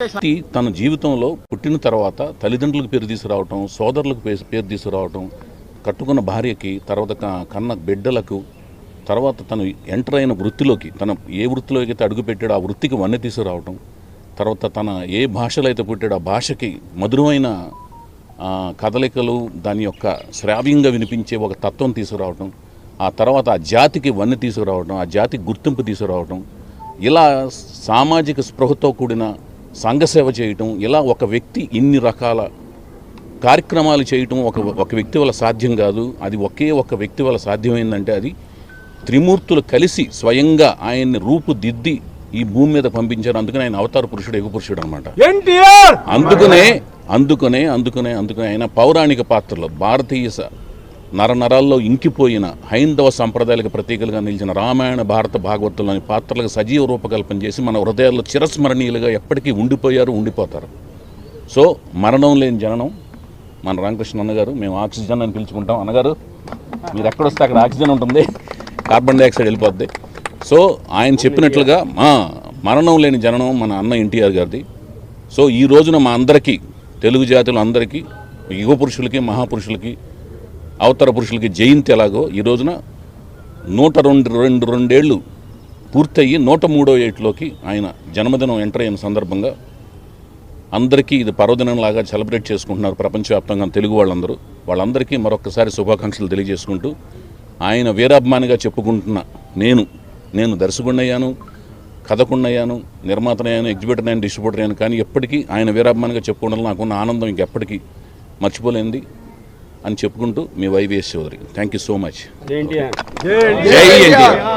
వ్యక్తి తన జీవితంలో పుట్టిన తర్వాత తల్లిదండ్రులకు పేరు తీసుకురావటం సోదరులకు పేరు తీసుకురావటం కట్టుకున్న భార్యకి తర్వాత కన్న బిడ్డలకు తర్వాత తను ఎంటర్ అయిన వృత్తిలోకి తన ఏ వృత్తిలోకి అయితే అడుగుపెట్టాడో ఆ వృత్తికి వన్నె తీసుకురావటం తర్వాత తన ఏ భాషలో అయితే పుట్టాడో ఆ భాషకి మధురమైన కదలికలు దాని యొక్క శ్రావ్యంగా వినిపించే ఒక తత్వం తీసుకురావటం ఆ తర్వాత ఆ జాతికి వన్నె తీసుకురావటం ఆ జాతికి గుర్తింపు తీసుకురావటం ఇలా సామాజిక స్పృహతో కూడిన సంఘసేవ చేయటం ఇలా ఒక వ్యక్తి ఇన్ని రకాల కార్యక్రమాలు చేయటం ఒక ఒక వ్యక్తి వల్ల సాధ్యం కాదు. అది ఒకే ఒక వ్యక్తి వల్ల సాధ్యమైందంటే అది త్రిమూర్తులు కలిసి స్వయంగా ఆయన్ని రూపుదిద్ది ఈ భూమి మీద పంపించారు. అందుకని ఆయన అవతార పురుషుడు యుగ పురుషుడు అనమాట అందుకనే అందుకనే అందుకనే అందుకనే ఆయన పౌరాణిక పాత్రలో భారతీయ నరనరాల్లో ఇంకిపోయిన హైందవ సాంప్రదాయాలకు ప్రతీకలుగా నిలిచిన రామాయణ భారత భాగవతంలోని పాత్రలకు సజీవ రూపకల్పన చేసి మన హృదయాల్లో చిరస్మరణీయులుగా ఎప్పటికీ ఉండిపోయారు ఉండిపోతారు. సో మరణం లేని జననం మన రామకృష్ణ అన్నగారు మేము ఆక్సిజన్ అని పిలుచుకుంటాం. అన్నగారు మీరు ఎక్కడొస్తే అక్కడ ఆక్సిజన్ ఉంటుంది. కార్బన్ డైఆక్సైడ్ వెళ్ళిపోద్ది. సో ఆయన చెప్పినట్లుగా మా మరణం లేని జననం మన అన్న ఎన్టీఆర్ గారిది. సో ఈ రోజున మా అందరికీ తెలుగు జాతులు అందరికీ యుగ పురుషులకి మహాపురుషులకి అవతర పురుషులకి జయంతి ఎలాగో ఈ రోజున నూట రెండు రెండు రెండేళ్ళు పూర్తయ్యి నూట మూడో ఏట్లోకి ఆయన జన్మదినం ఎంటర్ అయిన సందర్భంగా అందరికీ ఇది పర్వదినంలాగా సెలబ్రేట్ చేసుకుంటున్నారు ప్రపంచవ్యాప్తంగా తెలుగు వాళ్ళందరూ. వాళ్ళందరికీ మరొకసారి శుభాకాంక్షలు తెలియజేసుకుంటూ ఆయన వీరాభిమానిగా చెప్పుకుంటున్న నేను నేను దర్శకుడినయ్యాను కథకుండయ్యాను నిర్మాతనయ్యాను ఎగ్జిబిటర్ అయ్యాను డిస్ట్రిబ్యూటర్ అయ్యాను కానీ ఎప్పటికీ ఆయన వీరాభిమానిగా చెప్పుకోవడంలో నాకున్న ఆనందం ఇంకెప్పటికీ మర్చిపోలేంది అని చెప్పుకుంటూ మీ YVS Chowdary thank you so much NTR జై ఎన్టీఆర్